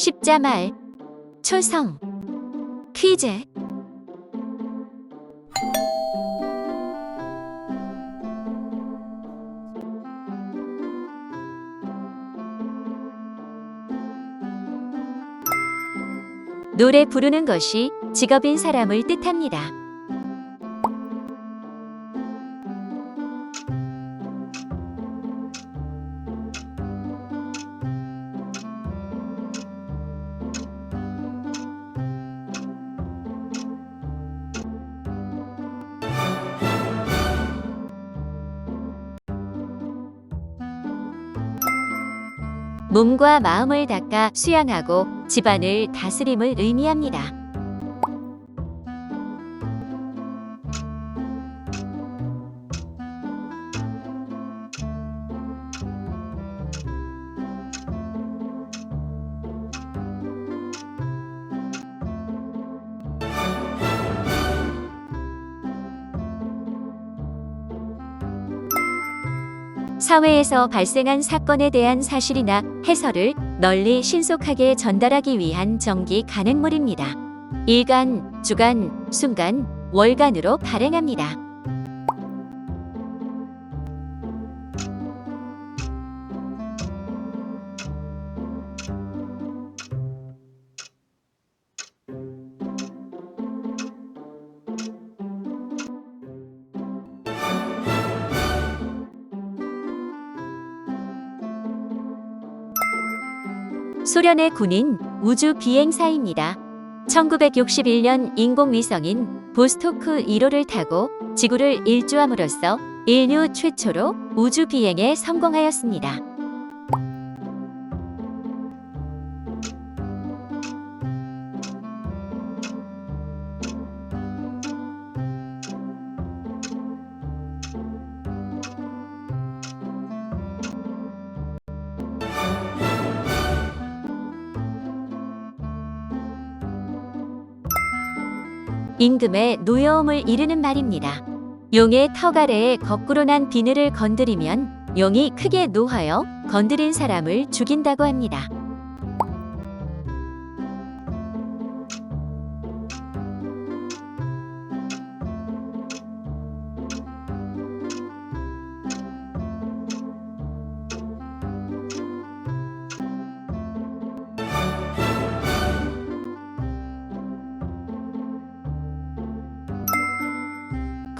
십자말, 초성, 퀴즈. 노래 부르는 것이 직업인 사람을 뜻합니다. 몸과 마음을 닦아 수양하고 집안을 다스림을 의미합니다. 사회에서 발생한 사건에 대한 사실이나 해설을 널리 신속하게 전달하기 위한 정기 간행물입니다. 일간, 주간, 순간, 월간으로 발행합니다. 소련의 군인 우주 비행사입니다. 1961년 인공위성인 보스토크 1호를 타고 지구를 일주함으로써 인류 최초로 우주 비행에 성공하였습니다. 임금의 노여움을 이르는 말입니다. 용의 턱 아래에 거꾸로 난 비늘을 건드리면 용이 크게 노하여 건드린 사람을 죽인다고 합니다.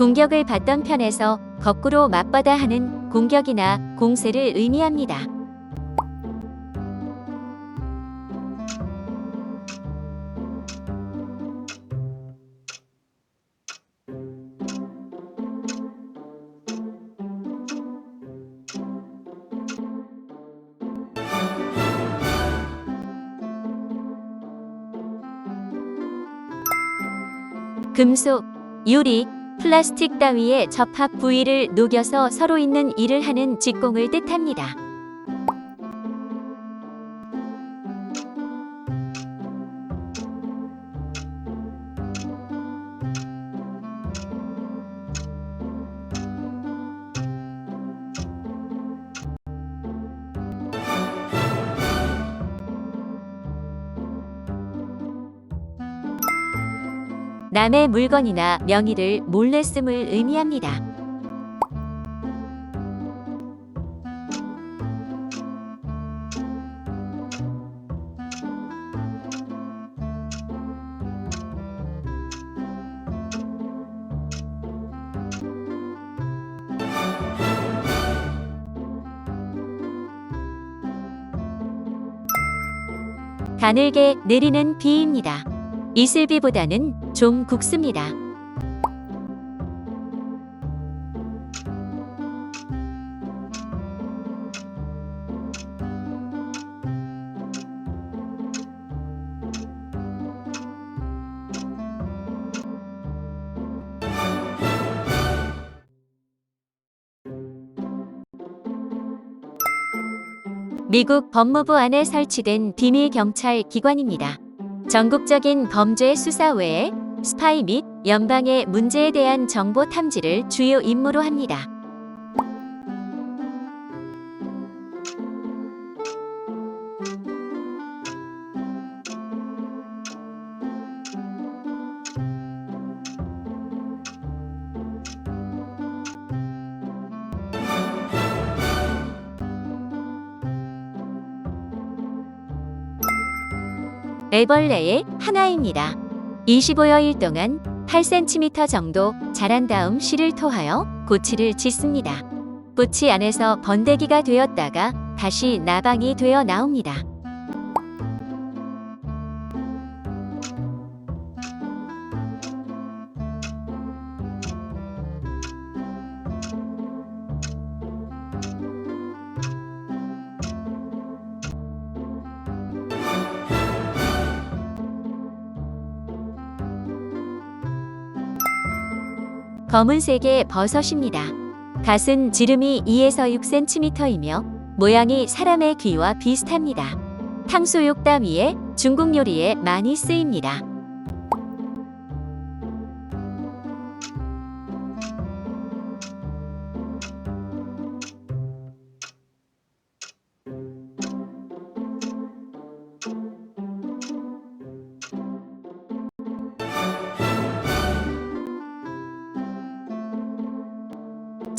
공격을 받던 편에서 거꾸로 맞받아 하는 공격이나 공세를 의미합니다. 금속, 유리, 플라스틱 따위의 접합 부위를 녹여서 서로 있는 일을 하는 직공을 뜻합니다. 남의 물건이나 명의를 몰래 씀을 의미합니다. 가늘게 내리는 비입니다. 이슬비보다는 좀 굵습니다. 미국 법무부 안에 설치된 비밀 경찰 기관입니다. 전국적인 범죄 수사 외에 스파이 및 연방의 문제에 대한 정보 탐지를 주요 임무로 합니다. 애벌레의 하나입니다. 25여일 동안 8cm 정도 자란 다음 씨를 토하여 고치를 짓습니다. 꽃이 안에서 번데기가 되었다가 다시 나방이 되어 나옵니다. 검은색의 버섯입니다. 갓은 지름이 2에서 6cm이며 모양이 사람의 귀와 비슷합니다. 탕수육 따위에 중국 요리에 많이 쓰입니다.